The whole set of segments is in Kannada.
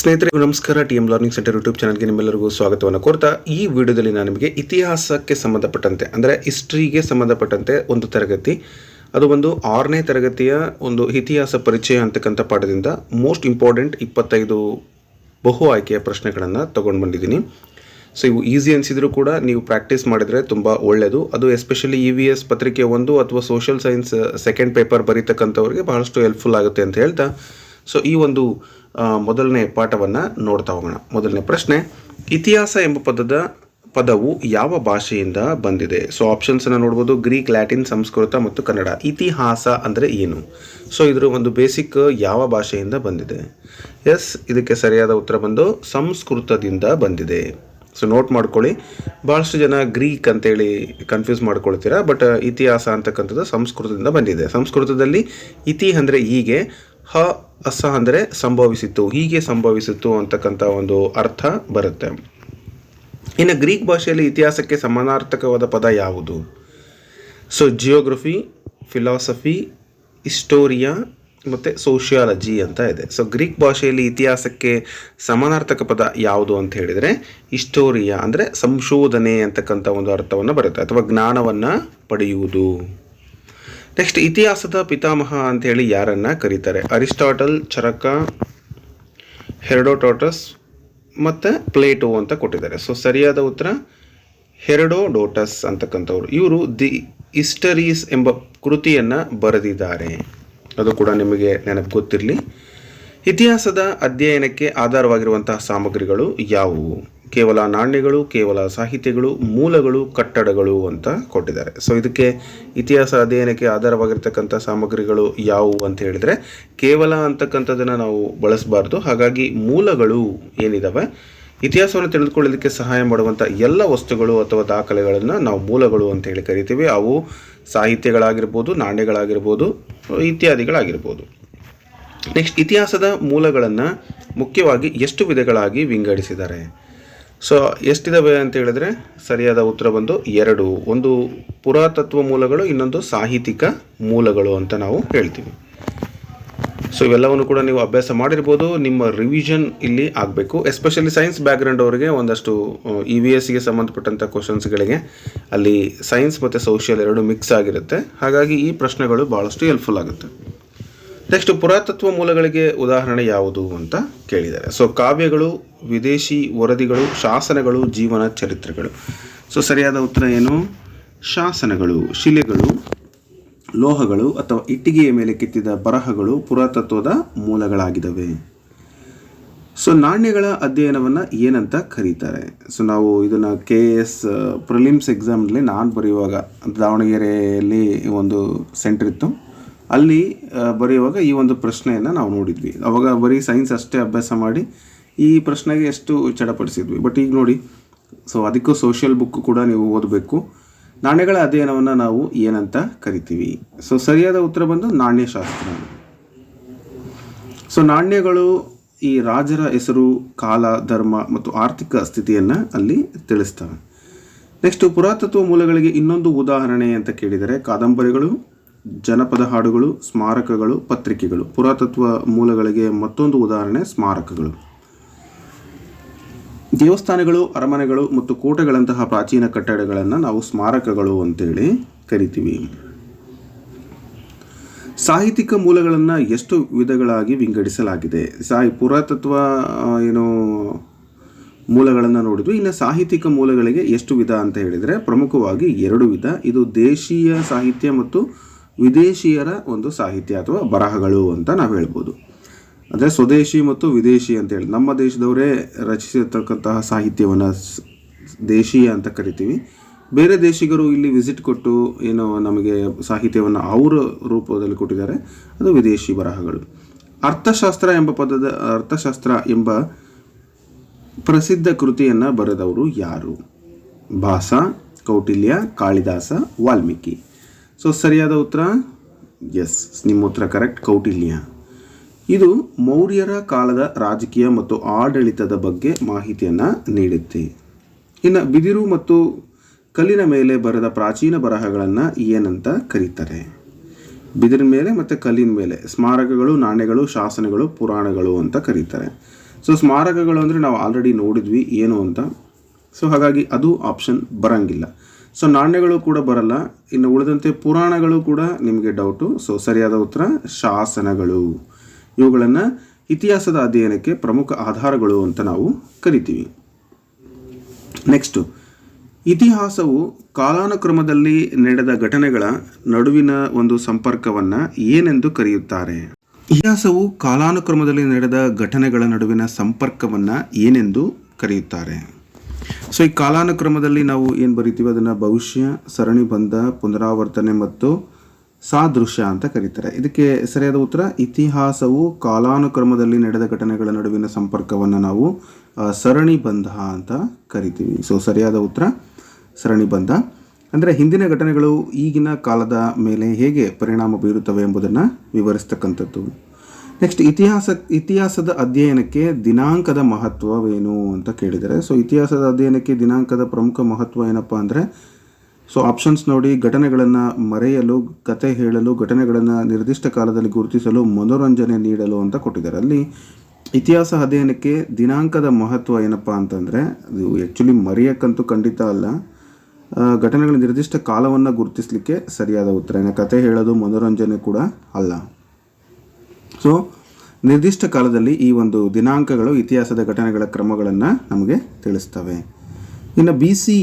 ಸ್ನೇಹಿತರೆ, ನಮಸ್ಕಾರ. T M learning centre YouTube ಚಾನಲ್ಗೆ ನಿಮ್ಮೆಲ್ಲರಿಗೂ ಸ್ವಾಗತವನ್ನು ಕೋರ್ತಾ, ಈ ವಿಡಿಯೋದಲ್ಲಿ ನಾನು ನಿಮಗೆ ಇತಿಹಾಸಕ್ಕೆ ಸಂಬಂಧಪಟ್ಟಂತೆ, ಅಂದರೆ ಹಿಸ್ಟ್ರಿಗೆ ಸಂಬಂಧಪಟ್ಟಂತೆ ಒಂದು ತರಗತಿ. ಅದು ಒಂದು ಆರನೇ ತರಗತಿಯ ಒಂದು ಇತಿಹಾಸ ಪರಿಚಯ ಅಂತಕ್ಕಂಥ ಪಾಠದಿಂದ ಮೋಸ್ಟ್ ಇಂಪಾರ್ಟೆಂಟ್ ಇಪ್ಪತ್ತೈದು ಬಹು ಆಯ್ಕೆಯ ಪ್ರಶ್ನೆಗಳನ್ನು ತೊಗೊಂಡು ಬಂದಿದ್ದೀನಿ. ಸೊ ಇವು ಈಸಿ ಅನಿಸಿದರೂ ಕೂಡ ನೀವು ಪ್ರಾಕ್ಟೀಸ್ ಮಾಡಿದರೆ ತುಂಬ ಒಳ್ಳೆಯದು ಅದು ಎಸ್ಪೆಷಲಿ ಇ ವಿ ಎಸ್ ಪತ್ರಿಕೆ ಒಂದು ಅಥವಾ ಸೋಷಿಯಲ್ ಸೈನ್ಸ್ ಸೆಕೆಂಡ್ ಪೇಪರ್ ಬರೀತಕ್ಕಂಥವ್ರಿಗೆ ಬಹಳಷ್ಟು ಹೆಲ್ಪ್ಫುಲ್ ಆಗುತ್ತೆ ಅಂತ ಹೇಳ್ತಾ. ಸೊ ಈ ಒಂದು ಮೊದಲನೇ ಪಾಠವನ್ನು ನೋಡ್ತಾ ಹೋಗೋಣ. ಮೊದಲನೇ ಪ್ರಶ್ನೆ, ಇತಿಹಾಸ ಎಂಬ ಪದದ, ಪದವು ಯಾವ ಭಾಷೆಯಿಂದ ಬಂದಿದೆ? ಸೊ ಆಪ್ಷನ್ಸನ್ನು ನೋಡ್ಬೋದು. ಗ್ರೀಕ್, ಲ್ಯಾಟಿನ್, ಸಂಸ್ಕೃತ ಮತ್ತು ಕನ್ನಡ. ಇತಿಹಾಸ ಅಂದರೆ ಏನು? ಸೊ ಇದರ ಒಂದು ಬೇಸಿಕ್ ಯಾವ ಭಾಷೆಯಿಂದ ಬಂದಿದೆ? ಎಸ್ ಇದಕ್ಕೆ ಸರಿಯಾದ ಉತ್ತರ ಬಂದು, ಸಂಸ್ಕೃತದಿಂದ ಬಂದಿದೆ. ಸೊ ನೋಟ್ ಮಾಡ್ಕೊಳ್ಳಿ. ಭಾಳಷ್ಟು ಜನ ಗ್ರೀಕ್ ಅಂತೇಳಿ ಕನ್ಫ್ಯೂಸ್ ಮಾಡ್ಕೊಳ್ತೀರಾ ಬಟ್ ಇತಿಹಾಸ ಅಂತಕ್ಕಂಥದ್ದು ಸಂಸ್ಕೃತದಿಂದ ಬಂದಿದೆ. ಸಂಸ್ಕೃತದಲ್ಲಿ ಇತಿ ಅಂದರೆ ಹೀಗೆ ಹ, ಅಸ ಅಂದರೆ ಸಂಭವಿಸಿತು, ಹೀಗೆ ಸಂಭವಿಸಿತು ಅಂತಕ್ಕಂಥ ಒಂದು ಅರ್ಥ ಬರುತ್ತೆ. ಇನ್ನು ಗ್ರೀಕ್ ಭಾಷೆಯಲ್ಲಿ ಇತಿಹಾಸಕ್ಕೆ ಸಮಾನಾರ್ಥಕವಾದ ಪದ ಯಾವುದು? ಸೊ ಜಿಯೋಗ್ರಫಿ ಫಿಲಾಸಫಿ ಹಿಸ್ಟೋರಿಯಾ ಮತ್ತು ಸೋಷಿಯಾಲಜಿ ಅಂತ ಇದೆ. ಸೊ ಗ್ರೀಕ್ ಭಾಷೆಯಲ್ಲಿ ಇತಿಹಾಸಕ್ಕೆ ಸಮಾನಾರ್ಥಕ ಪದ ಯಾವುದು ಅಂತ ಹೇಳಿದರೆ ಹಿಸ್ಟೋರಿಯಾ ಅಂದರೆ ಸಂಶೋಧನೆ ಅಂತಕ್ಕಂಥ ಒಂದು ಅರ್ಥವನ್ನು ಬರುತ್ತೆ, ಅಥವಾ ಜ್ಞಾನವನ್ನು ಪಡೆಯುವುದು. ನೆಕ್ಸ್ಟ್ ಇತಿಹಾಸದ ಪಿತಾಮಹ ಅಂತ ಹೇಳಿ ಯಾರನ್ನ ಕರೀತಾರೆ? ಅರಿಸ್ಟಾಟಲ್, ಚರಕ ಹೆರಡೋಟೋಟಸ್ ಮತ್ತು ಪ್ಲೇಟೋ ಅಂತ ಕೊಟ್ಟಿದ್ದಾರೆ. ಸೊ ಸರಿಯಾದ ಉತ್ತರ ಹೆರಡೋಡೋಟಸ್ ಅಂತಕ್ಕಂಥವ್ರು. ಇವರು ದಿ ಇಸ್ಟರೀಸ್ ಎಂಬ ಕೃತಿಯನ್ನು ಬರೆದಿದ್ದಾರೆ. ಅದು ಕೂಡ ನಿಮಗೆ ನೆನಪು ಗೊತ್ತಿರಲಿ. ಇತಿಹಾಸದ ಅಧ್ಯಯನಕ್ಕೆ ಆಧಾರವಾಗಿರುವಂತಹ ಸಾಮಗ್ರಿಗಳು ಯಾವುವು? ಕೇವಲ ನಾಣ್ಯಗಳು, ಕೇವಲ ಸಾಹಿತ್ಯಗಳು, ಮೂಲಗಳು, ಕಟ್ಟಡಗಳು ಅಂತ ಕೊಟ್ಟಿದ್ದಾರೆ. ಸೊ ಇದಕ್ಕೆ ಇತಿಹಾಸ ಅಧ್ಯಯನಕ್ಕೆ ಆಧಾರವಾಗಿರ್ತಕ್ಕಂಥ ಸಾಮಗ್ರಿಗಳು ಯಾವುವು ಅಂತ ಹೇಳಿದರೆ, ಕೇವಲ ಅಂತಕ್ಕಂಥದ್ದನ್ನು ನಾವು ಬಳಸಬಾರ್ದು. ಹಾಗಾಗಿ ಮೂಲಗಳು ಏನಿದ್ದಾವೆ ಇತಿಹಾಸವನ್ನು ತಿಳಿದುಕೊಳ್ಳೋದಕ್ಕೆ ಸಹಾಯ ಮಾಡುವಂಥ ಎಲ್ಲ ವಸ್ತುಗಳು ಅಥವಾ ದಾಖಲೆಗಳನ್ನು ನಾವು ಮೂಲಗಳು ಅಂತ ಹೇಳಿ ಕರಿತೀವಿ. ಅವು ಸಾಹಿತ್ಯಗಳಾಗಿರ್ಬೋದು, ನಾಣ್ಯಗಳಾಗಿರ್ಬೋದು, ಇತ್ಯಾದಿಗಳಾಗಿರ್ಬೋದು. ನೆಕ್ಸ್ಟ್, ಇತಿಹಾಸದ ಮೂಲಗಳನ್ನು ಮುಖ್ಯವಾಗಿ ಎಷ್ಟು ವಿಧಗಳಾಗಿ ವಿಂಗಡಿಸಿದ್ದಾರೆ? ಸೊ ಎಷ್ಟಿದಾವೆ ಅಂತ ಹೇಳಿದ್ರೆ ಸರಿಯಾದ ಉತ್ತರ ಬಂದು ಎರಡು. ಒಂದು ಪುರಾತತ್ವ ಮೂಲಗಳು, ಇನ್ನೊಂದು ಸಾಹಿತ್ಯಿಕ ಮೂಲಗಳು ಅಂತ ನಾವು ಹೇಳ್ತೀವಿ. ಸೊ ಇವೆಲ್ಲವನ್ನು ಕೂಡ ನೀವು ಅಭ್ಯಾಸ ಮಾಡಿರ್ಬೋದು. ನಿಮ್ಮ ರಿವಿಷನ್ ಇಲ್ಲಿ ಆಗಬೇಕು. ಎಸ್ಪೆಷಲಿ ಸೈನ್ಸ್ ಬ್ಯಾಕ್ಗ್ರೌಂಡ್ ಅವರಿಗೆ ಒಂದಷ್ಟು ಇ ವಿ ಎಸ್ಗೆ ಸಂಬಂಧಪಟ್ಟಂಥ ಕ್ವಶನ್ಸ್ಗಳಿಗೆ ಅಲ್ಲಿ ಸೈನ್ಸ್ ಮತ್ತು ಸೋಷಿಯಲ್ ಎರಡು ಮಿಕ್ಸ್ ಆಗಿರುತ್ತೆ. ಹಾಗಾಗಿ ಈ ಪ್ರಶ್ನೆಗಳು ಭಾಳಷ್ಟು ಹೆಲ್ಪ್ಫುಲ್ ಆಗುತ್ತೆ. ನೆಕ್ಸ್ಟ್ ಪುರಾತತ್ವ ಮೂಲಗಳಿಗೆ ಉದಾಹರಣೆ ಯಾವುದು ಅಂತ ಕೇಳಿದ್ದಾರೆ. ಸೊ ಕಾವ್ಯಗಳು, ವಿದೇಶಿ ವರದಿಗಳು, ಶಾಸನಗಳು, ಜೀವನ ಚರಿತ್ರೆಗಳು. ಸೊ ಸರಿಯಾದ ಉತ್ತರ ಏನು? ಶಾಸನಗಳು, ಶಿಲೆಗಳು, ಲೋಹಗಳು ಅಥವಾ ಇಟ್ಟಿಗೆಯ ಮೇಲೆ ಕೆತ್ತಿದ ಬರಹಗಳು ಪುರಾತತ್ವದ ಮೂಲಗಳಾಗಿದ್ದಾವೆ. ಸೊ ನಾಣ್ಯಗಳ ಅಧ್ಯಯನವನ್ನು ಏನಂತ ಕರೀತಾರೆ? ಸೊ ನಾವು ಇದನ್ನು ಕೆ ಎಸ್ ಪ್ರಿಲಿಮ್ಸ್ ಎಕ್ಸಾಮ್ನಲ್ಲಿ ನಾನು ಬರೆಯುವಾಗ, ದಾವಣಗೆರೆಯಲ್ಲಿ ಒಂದು ಸೆಂಟರ್ ಇತ್ತು. ಅಲ್ಲಿ ಬರೆಯುವಾಗ ಈ ಒಂದು ಪ್ರಶ್ನೆಯನ್ನು ನಾವು ನೋಡಿದ್ವಿ. ಅವಾಗ ಬರೀ ಸೈನ್ಸ್ ಅಷ್ಟೇ ಅಭ್ಯಾಸ ಮಾಡಿ ಈ ಪ್ರಶ್ನೆಗೆ ಎಷ್ಟು ಚಡಪಡಿಸಿದ್ವಿ. ಬಟ್ ಈಗ ನೋಡಿ ಸೊ ಅದಕ್ಕೂ ಸೋಷಿಯಲ್ ಬುಕ್ ಕೂಡ ನೀವು ಓದಬೇಕು. ನಾಣ್ಯಗಳ ಅಧ್ಯಯನವನ್ನು ನಾವು ಏನಂತ ಕರಿತೀವಿ. ಸೊ ಸರಿಯಾದ ಉತ್ತರ ಬಂದು ನಾಣ್ಯಶಾಸ್ತ್ರ ಸೊ ನಾಣ್ಯಗಳು ಈ ರಾಜರ ಹೆಸರು, ಕಾಲ, ಧರ್ಮ ಮತ್ತು ಆರ್ಥಿಕ ಸ್ಥಿತಿಯನ್ನು ಅಲ್ಲಿ ತಿಳಿಸ್ತವೆ. ನೆಕ್ಸ್ಟ್ ಪುರಾತತ್ವ ಮೂಲಗಳಿಗೆ ಇನ್ನೊಂದು ಉದಾಹರಣೆ ಅಂತ ಕೇಳಿದರೆ ಕಾದಂಬರಿಗಳು ಜನಪದ ಹಾಡುಗಳು, ಸ್ಮಾರಕಗಳು, ಪತ್ರಿಕೆಗಳು. ಪುರಾತತ್ವ ಮೂಲಗಳಿಗೆ ಮತ್ತೊಂದು ಉದಾಹರಣೆ, ಸ್ಮಾರಕಗಳು. ದೇವಸ್ಥಾನಗಳು, ಅರಮನೆಗಳು ಮತ್ತು ಕೋಟೆಗಳಂತಹ ಪ್ರಾಚೀನ ಕಟ್ಟಡಗಳನ್ನು ನಾವು ಸ್ಮಾರಕಗಳು ಅಂತೇಳಿ ಕರಿತೀವಿ. ಸಾಹಿತ್ಯಿಕ ಮೂಲಗಳನ್ನು ಎಷ್ಟು ವಿಧಗಳಾಗಿ ವಿಂಗಡಿಸಲಾಗಿದೆ? ಸಾಹಿ, ಪುರಾತತ್ವ ಏನು ಮೂಲಗಳನ್ನು ನೋಡಿದ್ವಿ. ಇನ್ನು ಸಾಹಿತ್ಯಿಕ ಮೂಲಗಳಿಗೆ ಎಷ್ಟು ವಿಧ ಅಂತ ಹೇಳಿದರೆ ಪ್ರಮುಖವಾಗಿ ಎರಡು ವಿಧ. ಇದು ದೇಶೀಯ ಸಾಹಿತ್ಯ ಮತ್ತು ವಿದೇಶಿಯರ ಒಂದು ಸಾಹಿತ್ಯ ಅಥವಾ ಬರಹಗಳು ಅಂತ ನಾವು ಹೇಳ್ಬೋದು. ಅಂದರೆ ಸ್ವದೇಶಿ ಮತ್ತು ವಿದೇಶಿ ಅಂತ ಹೇಳಿ, ನಮ್ಮ ದೇಶದವರೇ ರಚಿಸಿರ್ತಕ್ಕಂತಹ ಸಾಹಿತ್ಯವನ್ನು ದೇಶೀಯ ಅಂತ ಕರಿತೀವಿ. ಬೇರೆ ದೇಶಿಗರು ಇಲ್ಲಿ ವಿಸಿಟ್ ಕೊಟ್ಟು ಏನು ನಮಗೆ ಸಾಹಿತ್ಯವನ್ನು ಅವರ ರೂಪದಲ್ಲಿ ಕೊಟ್ಟಿದ್ದಾರೆ, ಅದು ವಿದೇಶಿ ಬರಹಗಳು. ಅರ್ಥಶಾಸ್ತ್ರ ಎಂಬ ಪದದ, ಅರ್ಥಶಾಸ್ತ್ರ ಎಂಬ ಪ್ರಸಿದ್ಧ ಕೃತಿಯನ್ನು ಬರೆದವರು ಯಾರು? ಭಾಸ, ಕೌಟಿಲ್ಯ, ಕಾಳಿದಾಸ, ವಾಲ್ಮೀಕಿ. ಸೊ ಸರಿಯಾದ ಉತ್ತರ? ಎಸ್ ನಿಮ್ಮ ಉತ್ತರ ಕರೆಕ್ಟ್ ಕೌಟಿಲ್ಯ. ಇದು ಮೌರ್ಯರ ಕಾಲದ ರಾಜಕೀಯ ಮತ್ತು ಆಡಳಿತದ ಬಗ್ಗೆ ಮಾಹಿತಿಯನ್ನು ನೀಡುತ್ತೆ. ಇನ್ನು ಬಿದಿರು ಮತ್ತು ಕಲ್ಲಿನ ಮೇಲೆ ಬರೆದ ಪ್ರಾಚೀನ ಬರಹಗಳನ್ನು ಏನಂತ ಕರೀತಾರೆ. ಬಿದಿರಿನ ಮೇಲೆ ಮತ್ತು ಕಲ್ಲಿನ ಮೇಲೆ. ಸ್ಮಾರಕಗಳು, ನಾಣ್ಯಗಳು, ಶಾಸನಗಳು, ಪುರಾಣಗಳು ಅಂತ ಕರೀತಾರೆ. ಸೊ ಸ್ಮಾರಕಗಳು ಅಂದರೆ ನಾವು ಆಲ್ರೆಡಿ ನೋಡಿದ್ವಿ. ಏನು ಅಂತ? ಸೊ ಹಾಗಾಗಿ ಅದು ಆಪ್ಷನ್ ಬರಂಗಿಲ್ಲ. ಸೊ ನಾಣ್ಯಗಳು ಕೂಡ ಬರಲ್ಲ. ಇನ್ನು ಉಳಿದಂತೆ ಪುರಾಣಗಳು ಕೂಡ ನಿಮಗೆ ಡೌಟು ಸೊ ಸರಿಯಾದ ಉತ್ತರ, ಶಾಸನಗಳು. ಇವುಗಳನ್ನು ಇತಿಹಾಸದ ಅಧ್ಯಯನಕ್ಕೆ ಪ್ರಮುಖ ಆಧಾರಗಳು ಅಂತ ನಾವು ಕರಿತೀವಿ. ನೆಕ್ಸ್ಟು ಇತಿಹಾಸವು ಕಾಲಾನುಕ್ರಮದಲ್ಲಿ ನಡೆದ ಘಟನೆಗಳ ನಡುವಿನ ಒಂದು ಸಂಪರ್ಕವನ್ನು ಏನೆಂದು ಕರೆಯುತ್ತಾರೆ? ಇತಿಹಾಸವು ಕಾಲಾನುಕ್ರಮದಲ್ಲಿ ನಡೆದ ಘಟನೆಗಳ ನಡುವಿನ ಸಂಪರ್ಕವನ್ನು ಏನೆಂದು ಕರೆಯುತ್ತಾರೆ? ಸೊ ಈ ಕಾಲಾನುಕ್ರಮದಲ್ಲಿ ನಾವು ಏನು ಬರಿತೀವಿ? ಅದನ್ನು ಭವಿಷ್ಯ, ಸರಣಿ ಬಂಧ, ಪುನರಾವರ್ತನೆ ಮತ್ತು ಸಾದೃಶ್ಯ ಅಂತ ಕರೀತಾರೆ. ಇದಕ್ಕೆ ಸರಿಯಾದ ಉತ್ತರ, ಇತಿಹಾಸವು ಕಾಲಾನುಕ್ರಮದಲ್ಲಿ ನಡೆದ ಘಟನೆಗಳ ನಡುವಿನ ಸಂಪರ್ಕವನ್ನು ನಾವು ಸರಣಿ ಬಂಧ ಅಂತ ಕರಿತೀವಿ. ಸೊ ಸರಿಯಾದ ಉತ್ತರ, ಸರಣಿ ಬಂಧ. ಅಂದರೆ ಹಿಂದಿನ ಘಟನೆಗಳು ಈಗಿನ ಕಾಲದ ಮೇಲೆ ಹೇಗೆ ಪರಿಣಾಮ ಬೀರುತ್ತವೆ ಎಂಬುದನ್ನು ವಿವರಿಸ್ತಕ್ಕಂಥದ್ದು. ನೆಕ್ಸ್ಟ್ ಇತಿಹಾಸ ಇತಿಹಾಸದ ಅಧ್ಯಯನಕ್ಕೆ ದಿನಾಂಕದ ಮಹತ್ವವೇನು ಅಂತ ಕೇಳಿದರೆ ಸೊ ಇತಿಹಾಸದ ಅಧ್ಯಯನಕ್ಕೆ ದಿನಾಂಕದ ಪ್ರಮುಖ ಮಹತ್ವ ಏನಪ್ಪ ಅಂದರೆ ಸೊ ಆಪ್ಷನ್ಸ್ ನೋಡಿ, ಘಟನೆಗಳನ್ನು ಮರೆಯಲು, ಕತೆ ಹೇಳಲು, ಘಟನೆಗಳನ್ನು ನಿರ್ದಿಷ್ಟ ಕಾಲದಲ್ಲಿ ಗುರುತಿಸಲು, ಮನೋರಂಜನೆ ನೀಡಲು ಅಂತ ಕೊಟ್ಟಿದ್ದಾರೆ. ಅಲ್ಲಿ ಇತಿಹಾಸ ಅಧ್ಯಯನಕ್ಕೆ ದಿನಾಂಕದ ಮಹತ್ವ ಏನಪ್ಪ ಅಂತಂದರೆ ಅದು ಆ್ಯಕ್ಚುಲಿ ಮರೆಯೋಕ್ಕಂತೂ ಖಂಡಿತ ಅಲ್ಲ. ಘಟನೆಗಳ ನಿರ್ದಿಷ್ಟ ಕಾಲವನ್ನು ಗುರುತಿಸಲಿಕ್ಕೆ ಸರಿಯಾದ ಉತ್ತರ ಏನ, ಕತೆ ಹೇಳೋದು, ಮನೋರಂಜನೆ ಕೂಡ ಅಲ್ಲ. ಸೊ ನಿರ್ದಿಷ್ಟ ಕಾಲದಲ್ಲಿ ಈ ಒಂದು ದಿನಾಂಕಗಳು, ಇತಿಹಾಸದ ಘಟನೆಗಳ ಕ್ರಮಗಳನ್ನು ನಮಗೆ ತಿಳಿಸ್ತವೆ. ಇನ್ನು ಬಿ ಸಿ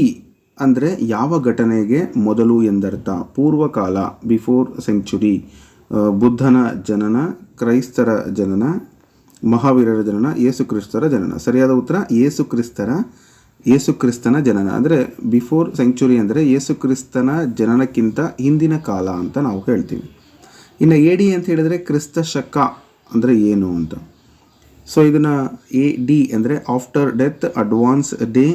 ಅಂದರೆ ಯಾವ ಘಟನೆಗೆ ಮೊದಲು ಎಂದರ್ಥ? ಪೂರ್ವಕಾಲ ಬಿಫೋರ್ ಸೆಂಚುರಿ ಬುದ್ಧನ ಜನನ, ಕ್ರೈಸ್ತರ ಜನನ, ಮಹಾವೀರರ ಜನನ, ಯೇಸುಕ್ರಿಸ್ತರ ಜನನ. ಸರಿಯಾದ ಉತ್ತರ, ಯೇಸುಕ್ರಿಸ್ತರ, ಯೇಸುಕ್ರಿಸ್ತನ ಯೇಸು ಕ್ರಿಸ್ತನ ಜನನ. ಅಂದರೆ ಬಿಫೋರ್ ಸೆಂಚುರಿ ಅಂದರೆ ಯೇಸುಕ್ರಿಸ್ತನ ಜನನಕ್ಕಿಂತ ಹಿಂದಿನ ಕಾಲ ಅಂತ ನಾವು ಹೇಳ್ತೀವಿ. ಇನ್ನು ಎ ಡಿ ಅಂತ ಹೇಳಿದರೆ ಕ್ರಿಸ್ತ ಶಕ ಅಂದರೆ ಏನು ಅಂತ. ಸೊ ಇದನ್ನು ಎ ಡಿ ಅಂದರೆ after death advance day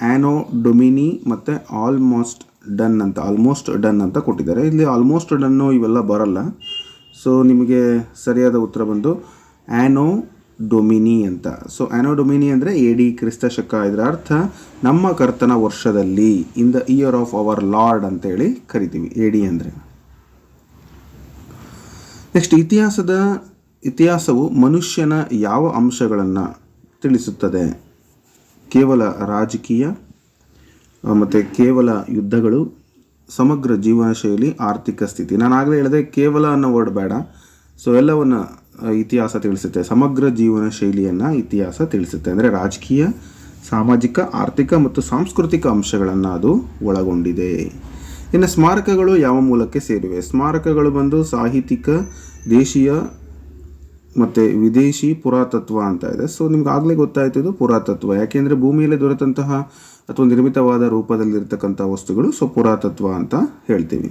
anno domini ಮತ್ತು ಆಲ್ಮೋಸ್ಟ್ ಡನ್ ಅಂತ ಆಲ್ಮೋಸ್ಟ್ ಡನ್ ಅಂತ ಕೊಟ್ಟಿದ್ದಾರೆ. ಇಲ್ಲಿ ಆಲ್ಮೋಸ್ಟ್ ಡನ್ನು ಇವೆಲ್ಲ ಬರಲ್ಲ. ಸೊ ನಿಮಗೆ ಸರಿಯಾದ ಉತ್ತರ ಬಂದು ಆ್ಯನೋ ಡೊಮಿನಿ ಅಂತ. ಸೊ ಆ್ಯನೋ ಡೊಮಿನಿ ಅಂದರೆ ಎ ಡಿ ಕ್ರಿಸ್ತ ಶಕ ಇದರ ಅರ್ಥ ನಮ್ಮ ಕರ್ತನ ವರ್ಷದಲ್ಲಿ in the year of our lord ಅಂತೇಳಿ ಕರಿತೀವಿ. ಎ ಡಿ ಅಂದರೆ. ನೆಕ್ಸ್ಟ್ ಇತಿಹಾಸದ ಇತಿಹಾಸವು ಮನುಷ್ಯನ ಯಾವ ಅಂಶಗಳನ್ನು ತಿಳಿಸುತ್ತದೆ? ಕೇವಲ ರಾಜಕೀಯ ಮತ್ತು ಕೇವಲ ಯುದ್ಧಗಳು, ಸಮಗ್ರ ಜೀವನ ಶೈಲಿ ಆರ್ಥಿಕ ಸ್ಥಿತಿ. ನಾನು ಆಗಲೇ ಹೇಳಿದೆ, ಕೇವಲ ಅನ್ನೋ ವರ್ಡ್ ಬೇಡ. ಸೊ ಎಲ್ಲವನ್ನು ಇತಿಹಾಸ ತಿಳಿಸುತ್ತೆ. ಸಮಗ್ರ ಜೀವನ ಶೈಲಿಯನ್ನು ಇತಿಹಾಸ ತಿಳಿಸುತ್ತೆ. ಅಂದರೆ ರಾಜಕೀಯ, ಸಾಮಾಜಿಕ, ಆರ್ಥಿಕ ಮತ್ತು ಸಾಂಸ್ಕೃತಿಕ ಅಂಶಗಳನ್ನು ಅದು ಒಳಗೊಂಡಿದೆ. ಇನ್ನು ಸ್ಮಾರಕಗಳು ಯಾವ ಮೂಲಕ್ಕೆ ಸೇರಿವೆ? ಸ್ಮಾರಕಗಳು ಬಂದು ಸಾಹಿತ್ಯಿಕ, ದೇಶೀಯ ಮತ್ತು ವಿದೇಶಿ ಪುರಾತತ್ವ ಅಂತ ಇದೆ. ಸೊ ನಿಮ್ಗೆ ಆಗಲೇ ಗೊತ್ತಾಯ್ತು ಇದು ಪುರಾತತ್ವ. ಯಾಕೆಂದರೆ ಭೂಮಿಯಲ್ಲಿ ದೊರೆತಂತಹ ಅಥವಾ ನಿರ್ಮಿತವಾದ ರೂಪದಲ್ಲಿರ್ತಕ್ಕಂಥ ವಸ್ತುಗಳು ಸೊ ಪುರಾತತ್ವ ಅಂತ ಹೇಳ್ತೀವಿ.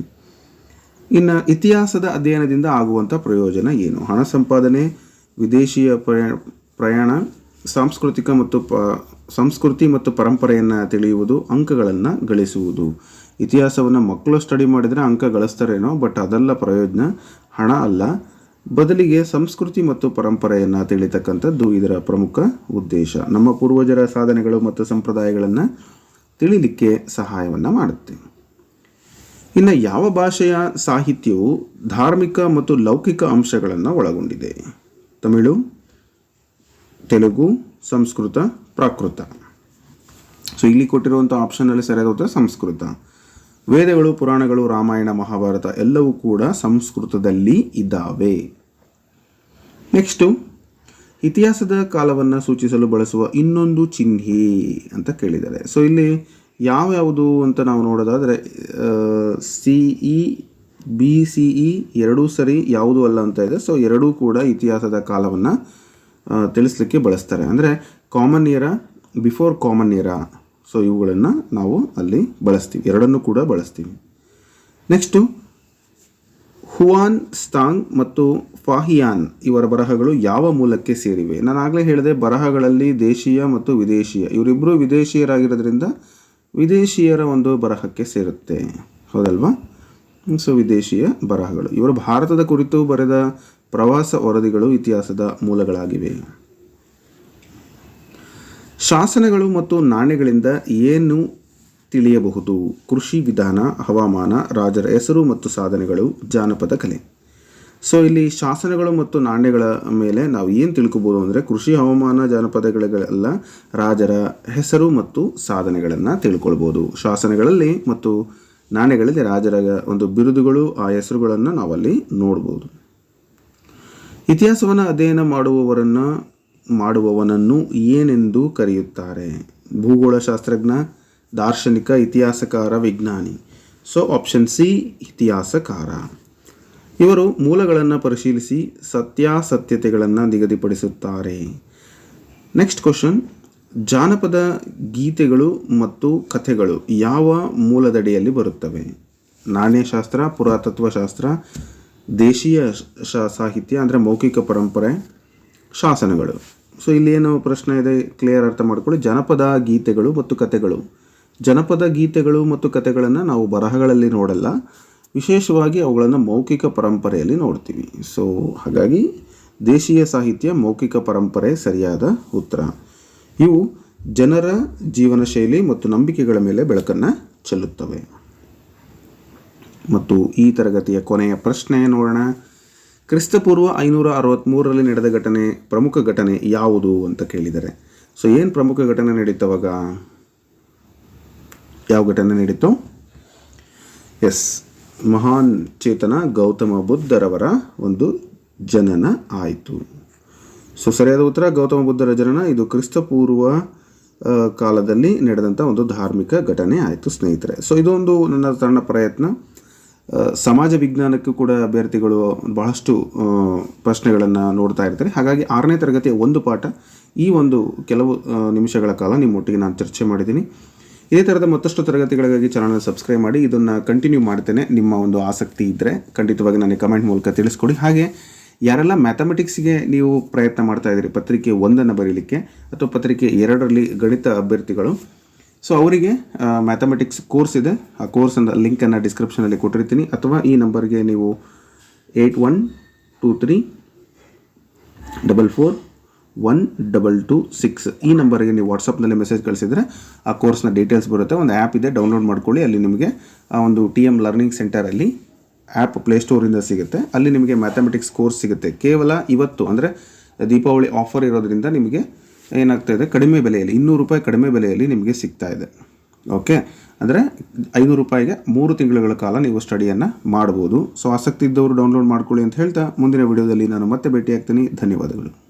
ಇನ್ನು ಇತಿಹಾಸದ ಅಧ್ಯಯನದಿಂದ ಆಗುವಂಥ ಪ್ರಯೋಜನ ಏನು? ಹಣ ಸಂಪಾದನೆ, ವಿದೇಶಿಯ ಪ್ರಯಾಣ, ಸಾಂಸ್ಕೃತಿಕ ಮತ್ತು ಪ, ಸಂಸ್ಕೃತಿ ಮತ್ತು ಪರಂಪರೆಯನ್ನು ತಿಳಿಯುವುದು, ಅಂಕಗಳನ್ನು ಗಳಿಸುವುದು. ಇತಿಹಾಸವನ್ನು ಮಕ್ಕಳು ಸ್ಟಡಿ ಮಾಡಿದರೆ ಅಂಕ ಗಳಿಸ್ತಾರೇನೋ ಬಟ್ ಅದೆಲ್ಲ ಪ್ರಯೋಜನ ಹಣ ಅಲ್ಲ. ಬದಲಿಗೆ ಸಂಸ್ಕೃತಿ ಮತ್ತು ಪರಂಪರೆಯನ್ನು ತಿಳಿತಕ್ಕಂಥದ್ದು ಇದರ ಪ್ರಮುಖ ಉದ್ದೇಶ. ನಮ್ಮ ಪೂರ್ವಜರ ಸಾಧನೆಗಳು ಮತ್ತು ಸಂಪ್ರದಾಯಗಳನ್ನು ತಿಳಿಲಿಕ್ಕೆ ಸಹಾಯವನ್ನು ಮಾಡುತ್ತೆ. ಇನ್ನು ಯಾವ ಭಾಷೆಯ ಸಾಹಿತ್ಯವು ಧಾರ್ಮಿಕ ಮತ್ತು ಲೌಕಿಕ ಅಂಶಗಳನ್ನು ಒಳಗೊಂಡಿದೆ? ತಮಿಳು, ತೆಲುಗು, ಸಂಸ್ಕೃತ, ಪ್ರಾಕೃತ. ಸೊ ಇಲ್ಲಿ ಕೊಟ್ಟಿರುವಂಥ ಆಪ್ಷನಲ್ಲಿ ಸರಿಯಾದ ಉತ್ತರ ಸಂಸ್ಕೃತ. ವೇದಗಳು, ಪುರಾಣಗಳು, ರಾಮಾಯಣ, ಮಹಾಭಾರತ ಎಲ್ಲವೂ ಕೂಡ ಸಂಸ್ಕೃತದಲ್ಲಿ ಇದ್ದಾವೆ. ನೆಕ್ಸ್ಟು ಇತಿಹಾಸದ ಕಾಲವನ್ನು ಸೂಚಿಸಲು ಬಳಸುವ ಇನ್ನೊಂದು ಚಿಹ್ನೆ ಅಂತ ಕೇಳಿದ್ದಾರೆ. ಸೊ ಇಲ್ಲಿ ಯಾವ್ಯಾವುದು ಅಂತ ನಾವು ನೋಡೋದಾದರೆ C E B C E ಎರಡೂ ಸರಿ ಯಾವುದೂ ಅಲ್ಲ ಅಂತ ಇದೆ. ಸೊ ಎರಡೂ ಕೂಡ ಇತಿಹಾಸದ ಕಾಲವನ್ನು ತಿಳಿಸ್ಲಿಕ್ಕೆ ಬಳಸ್ತಾರೆ. ಅಂದರೆ common year before common year so ಇವುಗಳನ್ನು ನಾವು ಅಲ್ಲಿ ಬಳಸ್ತೀವಿ. ಎರಡನ್ನೂ ಕೂಡ ಬಳಸ್ತೀವಿ. ನೆಕ್ಸ್ಟು ಹುವಾನ್ ಸ್ಟಾಂಗ್ ಮತ್ತು ಫಾಹಿಯಾನ್ ಇವರ ಬರಹಗಳು ಯಾವ ಮೂಲಕ್ಕೆ ಸೇರಿವೆ? ನಾನು ಆಗಲೇ ಹೇಳಿದೆ, ಬರಹಗಳಲ್ಲಿ ದೇಶೀಯ ಮತ್ತು ವಿದೇಶೀಯ. ಇವರಿಬ್ಬರು ವಿದೇಶಿಯರಾಗಿರೋದ್ರಿಂದ ವಿದೇಶೀಯರ ಒಂದು ಬರಹಕ್ಕೆ ಸೇರುತ್ತೆ. ಹೌದಲ್ವಾ? ಸೊ ವಿದೇಶೀಯ ಬರಹಗಳು. ಇವರು ಭಾರತದ ಕುರಿತು ಬರೆದ ಪ್ರವಾಸ ವರದಿಗಳು ಇತಿಹಾಸದ ಮೂಲಗಳಾಗಿವೆ. ಶಾಸನಗಳು ಮತ್ತು ನಾಣ್ಯಗಳಿಂದ ಏನು ತಿಳಿಯಬಹುದು? ಕೃಷಿ ವಿಧಾನ, ಹವಾಮಾನ, ರಾಜರ ಹೆಸರು ಮತ್ತು ಸಾಧನೆಗಳು, ಜಾನಪದ ಕಲೆ. ಸೊ ಇಲ್ಲಿ ಶಾಸನಗಳು ಮತ್ತು ನಾಣ್ಯಗಳ ಮೇಲೆ ನಾವು ಏನು ತಿಳ್ಕೊಬೋದು ಅಂದರೆ ಕೃಷಿ, ಹವಾಮಾನ, ಜಾನಪದಗಳೆಲ್ಲ ರಾಜರ ಹೆಸರು ಮತ್ತು ಸಾಧನೆಗಳನ್ನು ತಿಳ್ಕೊಳ್ಬೋದು. ಶಾಸನಗಳಲ್ಲಿ ಮತ್ತು ನಾಣ್ಯಗಳಲ್ಲಿ ರಾಜರ ಒಂದು ಬಿರುದುಗಳು, ಆ ಹೆಸರುಗಳನ್ನು ನಾವಲ್ಲಿ ನೋಡ್ಬೋದು. ಇತಿಹಾಸವನ್ನು ಅಧ್ಯಯನ ಮಾಡುವವರನ್ನು ಮಾಡುವವನನ್ನು ಏನೆಂದು ಕರೆಯುತ್ತಾರೆ? ಭೂಗೋಳಶಾಸ್ತ್ರಜ್ಞ, ದಾರ್ಶನಿಕ, ಇತಿಹಾಸಕಾರ, ವಿಜ್ಞಾನಿ. ಸೊ ಆಪ್ಷನ್ ಸಿ ಇತಿಹಾಸಕಾರ. ಇವರು ಮೂಲಗಳನ್ನು ಪರಿಶೀಲಿಸಿ ಸತ್ಯಾಸತ್ಯತೆಗಳನ್ನು ನಿಗದಿಪಡಿಸುತ್ತಾರೆ. ನೆಕ್ಸ್ಟ್ ಕ್ವಶನ್ ಜಾನಪದ ಗೀತೆಗಳು ಮತ್ತು ಕಥೆಗಳು ಯಾವ ಮೂಲದಡಿಯಲ್ಲಿ ಬರುತ್ತವೆ? ನಾಣ್ಯಶಾಸ್ತ್ರ, ಪುರಾತತ್ವಶಾಸ್ತ್ರ, ದೇಶೀಯ ಸಾಹಿತ್ಯ, ಅಂದರೆ ಮೌಖಿಕ ಪರಂಪರೆ, ಶಾಸನಗಳು. ಸೊ ಇಲ್ಲಿ ಏನು ಪ್ರಶ್ನೆ ಇದೆ ಕ್ಲಿಯರ್ ಅರ್ಥ ಮಾಡ್ಕೊಳ್ಳಿ. ಜನಪದ ಗೀತೆಗಳು ಮತ್ತು ಕತೆಗಳು ಜನಪದ ಗೀತೆಗಳು ಮತ್ತು ಕತೆಗಳನ್ನು ನಾವು ಬರಹಗಳಲ್ಲಿ ನೋಡಲ್ಲ. ವಿಶೇಷವಾಗಿ ಅವುಗಳನ್ನು ಮೌಖಿಕ ಪರಂಪರೆಯಲ್ಲಿ ನೋಡ್ತೀವಿ. ಸೊ ಹಾಗಾಗಿ ದೇಶೀಯ ಸಾಹಿತ್ಯ ಮೌಖಿಕ ಪರಂಪರೆ ಸರಿಯಾದ ಉತ್ತರ. ಇವು ಜನರ ಜೀವನ ಶೈಲಿ ಮತ್ತು ನಂಬಿಕೆಗಳ ಮೇಲೆ ಬೆಳಕನ್ನು ಚೆಲ್ಲುತ್ತವೆ. ಮತ್ತು ಈ ತರಗತಿಯ ಕೊನೆಯ ಪ್ರಶ್ನೆ ನೋಡೋಣ. ಕ್ರಿಸ್ತಪೂರ್ವ ಐನೂರ ಅರವತ್ತ್ಮೂರರಲ್ಲಿ ನಡೆದ ಘಟನೆ, ಪ್ರಮುಖ ಘಟನೆ ಯಾವುದು ಅಂತ ಕೇಳಿದ್ದಾರೆ ಸೊ ಏನು ಪ್ರಮುಖ ಘಟನೆ ನಡೀತವಾಗ ಯಾವ ಘಟನೆ ನಡೀತು? ಎಸ್ ಮಹಾನ್ ಚೇತನ ಗೌತಮ ಬುದ್ಧರವರ ಒಂದು ಜನನ ಆಯಿತು. ಸೊ ಸರಿಯಾದ ಉತ್ತರ, ಗೌತಮ ಬುದ್ಧರ ಜನನ. ಇದು ಕ್ರಿಸ್ತಪೂರ್ವ ಕಾಲದಲ್ಲಿ ನಡೆದಂಥ ಒಂದು ಧಾರ್ಮಿಕ ಘಟನೆ ಆಯಿತು ಸ್ನೇಹಿತರೆ. ಸೊ ಇದೊಂದು ನನ್ನ ಸಣ್ಣ ಪ್ರಯತ್ನ. ಸಮಾಜ ವಿಜ್ಞಾನಕ್ಕೂ ಕೂಡ ಅಭ್ಯರ್ಥಿಗಳು ಬಹಳಷ್ಟು ಪ್ರಶ್ನೆಗಳನ್ನು ನೋಡ್ತಾ ಇರ್ತಾರೆ. ಹಾಗಾಗಿ ಆರನೇ ತರಗತಿಯ ಒಂದು ಪಾಠ ಈ ಒಂದು ಕೆಲವು ನಿಮಿಷಗಳ ಕಾಲ ನಿಮ್ಮೊಟ್ಟಿಗೆ ನಾನು ಚರ್ಚೆ ಮಾಡಿದ್ದೀನಿ. ಇದೇ ಥರದ ಮತ್ತಷ್ಟು ತರಗತಿಗಳಿಗಾಗಿ ಚಾನಲ್ ಸಬ್ಸ್ಕ್ರೈಬ್ ಮಾಡಿ, ಇದನ್ನು ಕಂಟಿನ್ಯೂ ಮಾಡ್ತೇನೆ. ನಿಮ್ಮ ಒಂದು ಆಸಕ್ತಿ ಇದ್ದರೆ ಖಂಡಿತವಾಗಿ ನನಗೆ ಕಮೆಂಟ್ ಮೂಲಕ ತಿಳಿಸ್ಕೊಡಿ. ಹಾಗೆ ಯಾರೆಲ್ಲ ಮ್ಯಾಥಮೆಟಿಕ್ಸ್ಗೆ ನೀವು ಪ್ರಯತ್ನ ಮಾಡ್ತಾ ಇದ್ದೀರಿ, ಪತ್ರಿಕೆ ಒಂದನ್ನು ಬರೀಲಿಕ್ಕೆ ಅಥವಾ ಪತ್ರಿಕೆ ಎರಡರಲ್ಲಿ ಗಣಿತ ಅಭ್ಯರ್ಥಿಗಳು ಸೊ ಅವರಿಗೆ ಮ್ಯಾಥಮೆಟಿಕ್ಸ್ ಕೋರ್ಸ್ ಇದೆ. ಆ ಕೋರ್ಸನ್ನು ಲಿಂಕನ್ನು ಡಿಸ್ಕ್ರಿಪ್ಷನಲ್ಲಿ ಕೊಟ್ಟಿರ್ತೀನಿ. ಅಥವಾ ಈ ನಂಬರ್ಗೆ ನೀವು eight one two three double four one double two six ಈ ನಂಬರ್ಗೆ ನೀವು ವಾಟ್ಸಪ್ನಲ್ಲಿ ಮೆಸೇಜ್ ಕಳಿಸಿದರೆ ಆ ಕೋರ್ಸ್ನ ಡೀಟೇಲ್ಸ್ ಬರುತ್ತೆ. ಒಂದು ಆ್ಯಪ್ ಇದೆ ಡೌನ್ಲೋಡ್ ಮಾಡ್ಕೊಳ್ಳಿ. ಅಲ್ಲಿ ನಿಮಗೆ ಆ ಒಂದು ಟಿ ಎಂ ಲರ್ನಿಂಗ್ ಸೆಂಟರಲ್ಲಿ ಆ್ಯಪ್ ಪ್ಲೇಸ್ಟೋರಿಂದ ಸಿಗುತ್ತೆ. ಅಲ್ಲಿ ನಿಮಗೆ ಮ್ಯಾಥಮೆಟಿಕ್ಸ್ ಕೋರ್ಸ್ ಸಿಗುತ್ತೆ. ಕೇವಲ ಇವತ್ತು, ಅಂದರೆ ದೀಪಾವಳಿ ಆಫರ್ ಇರೋದ್ರಿಂದ ನಿಮಗೆ ಏನಾಗ್ತಾ ಇದೆ? ಕಡಿಮೆ ಬೆಲೆಯಲ್ಲಿ, ಇನ್ನೂರು ರೂಪಾಯಿ ಕಡಿಮೆ ಬೆಲೆಯಲ್ಲಿ ನಿಮಗೆ ಸಿಗ್ತಾ ಇದೆ. ಓಕೆ ಅಂದರೆ ಐನೂರು ರೂಪಾಯಿಗೆ ಮೂರು ತಿಂಗಳುಗಳ ಕಾಲ ನೀವು ಸ್ಟಡಿಯನ್ನು ಮಾಡ್ಬೋದು. ಸೊ ಆಸಕ್ತಿ ಇದ್ದವರು ಡೌನ್ಲೋಡ್ ಮಾಡ್ಕೊಳ್ಳಿ ಅಂತ ಹೇಳ್ತಾ ಮುಂದಿನ ವಿಡಿಯೋದಲ್ಲಿ ನಾನು ಮತ್ತೆ ಭೇಟಿಯಾಗ್ತೀನಿ. ಧನ್ಯವಾದಗಳು.